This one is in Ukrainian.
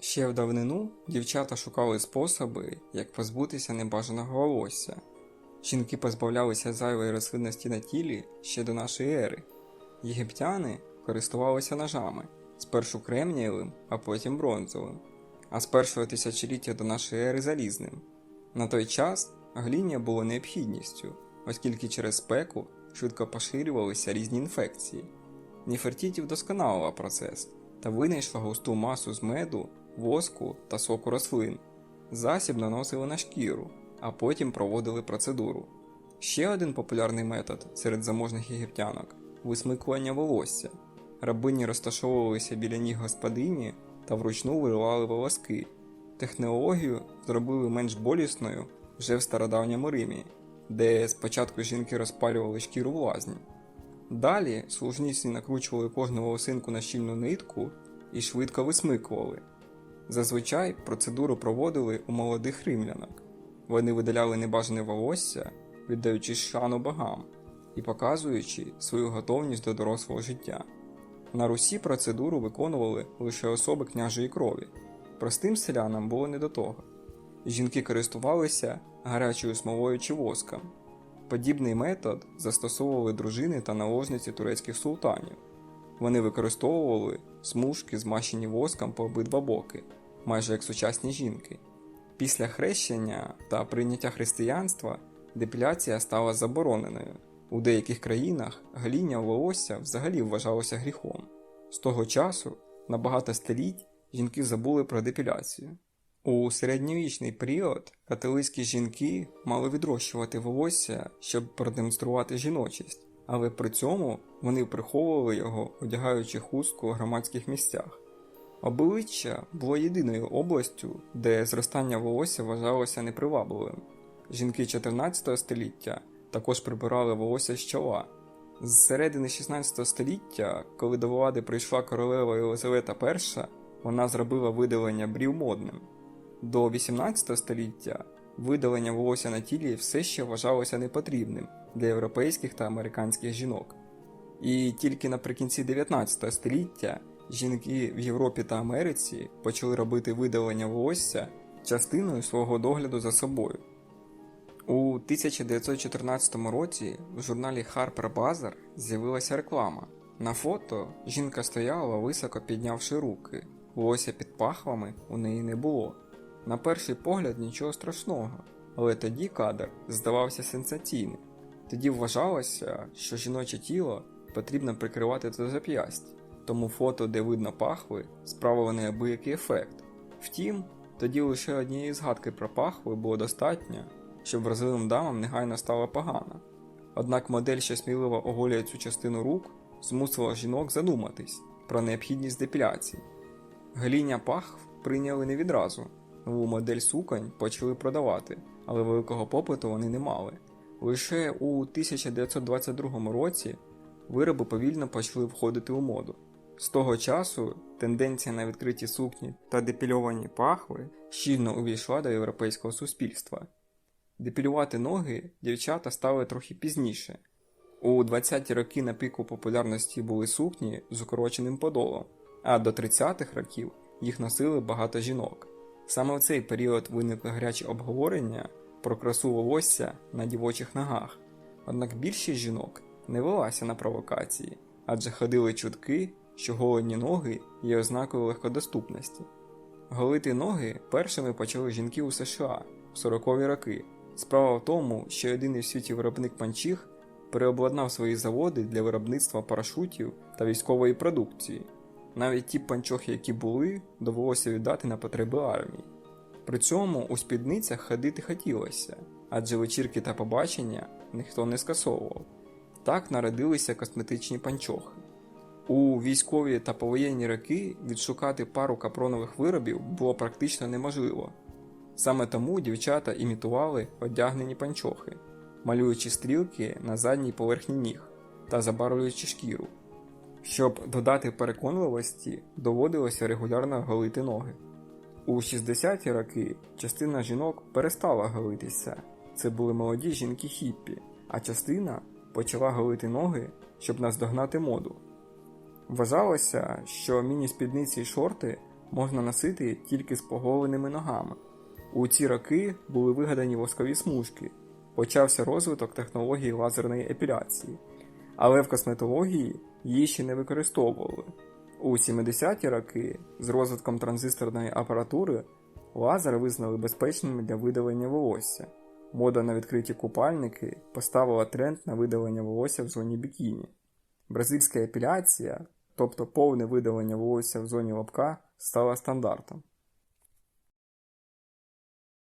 Ще в давнину дівчата шукали способи, як позбутися небажаного волосся. Жінки позбавлялися зайвої рослинності на тілі ще до нашої ери. Єгиптяни користувалися ножами, спершу кремнієвим, а потім бронзовим, а з першого тисячоліття до нашої ери залізним. На той час гління було необхідністю, оскільки через спеку швидко поширювалися різні інфекції. Ніфертіті вдосконалила процес та винайшла густу масу з меду, воску та соку рослин. Засіб наносили на шкіру, а потім проводили процедуру. Ще один популярний метод серед заможних єгиптянок висмикування волосся. Рабині розташовувалися біля ніг господині та вручну виривали волоски. Технологію зробили менш болісною вже в стародавньому Римі, де спочатку жінки розпалювали шкіру в лазні. Далі служниці накручували кожну волосинку на щільну нитку і швидко висмикували. Зазвичай процедуру проводили у молодих римлянок. Вони видаляли небажане волосся, віддаючи шану богам і показуючи свою готовність до дорослого життя. На Русі процедуру виконували лише особи княжої крові. Простим селянам було не до того. Жінки користувалися гарячою смолою чи воском. Подібний метод застосовували дружини та наложниці турецьких султанів. Вони використовували смужки, змащені воском по обидва боки, майже як сучасні жінки. Після хрещення та прийняття християнства депіляція стала забороненою. У деяких країнах гоління волосся взагалі вважалося гріхом. З того часу на багато століть жінки забули про депіляцію. У середньовічний період католицькі жінки мали відрощувати волосся, щоб продемонструвати жіночість, але при цьому вони приховували його, одягаючи хустку у громадських місцях. Обличчя було єдиною областю, де зростання волосся вважалося непривабливим. Жінки 14 століття також прибирали волосся з чола. З середини 16 століття, коли до влади прийшла королева Єлизавета І, вона зробила видалення брів модним. До 18 століття видалення волосся на тілі все ще вважалося непотрібним для європейських та американських жінок. І тільки наприкінці 19 століття жінки в Європі та Америці почали робити видалення волосся частиною свого догляду за собою. У 1914 році в журналі Harper Bazaar з'явилася реклама. На фото жінка стояла високо піднявши руки, волосся під пахвами у неї не було. На перший погляд нічого страшного, але тоді кадр здавався сенсаційним. Тоді вважалося, що жіноче тіло потрібно прикривати до зап'ясть, тому фото, де видно пахви, справило неабиякий ефект. Втім, тоді лише однієї згадки про пахви було достатньо, щоб вразливим дамам негайно стало погано. Однак модель, що сміливо оголює цю частину рук, змусила жінок задуматись про необхідність депіляції. Гоління пахв прийняли не відразу. Нову модель суконь почали продавати, але великого попиту вони не мали. Лише у 1922 році вироби повільно почали входити у моду. З того часу тенденція на відкриті сукні та депільовані пахви щільно увійшла до європейського суспільства. Депілювати ноги дівчата стали трохи пізніше. У 20-ті роки на піку популярності були сукні з укороченим подолом, а до 30-х років їх носили багато жінок. Саме в цей період виникли гарячі обговорення про красу волосся на дівочих ногах. Однак більшість жінок не велася на провокації, адже ходили чутки, що голені ноги є ознакою легкодоступності. Голити ноги першими почали жінки у США в 40-ві роки. Справа в тому, що єдиний в світі виробник панчіх переобладнав свої заводи для виробництва парашутів та військової продукції. Навіть ті панчохи, які були, довелося віддати на потреби армії. При цьому у спідницях ходити хотілося, адже вечірки та побачення ніхто не скасовував. Так народилися косметичні панчохи. У військові та повоєнні роки відшукати пару капронових виробів було практично неможливо. Саме тому дівчата імітували одягнені панчохи, малюючи стрілки на задній поверхні ніг та забарвлюючи шкіру. Щоб додати переконливості, доводилося регулярно голити ноги. У 60-ті роки частина жінок перестала голитися. Це були молоді жінки хіппі, а частина почала голити ноги, щоб наздогнати моду. Вважалося, що міні-спідниці й шорти можна носити тільки з поголеними ногами. У ці роки були вигадані воскові смужки, почався розвиток технології лазерної епіляції, але в косметології її ще не використовували. У 70-ті роки з розвитком транзисторної апаратури лазери визнали безпечними для видалення волосся. Мода на відкриті купальники поставила тренд на видалення волосся в зоні бікіні. Бразильська епіляція, тобто повне видалення волосся в зоні лобка, стала стандартом.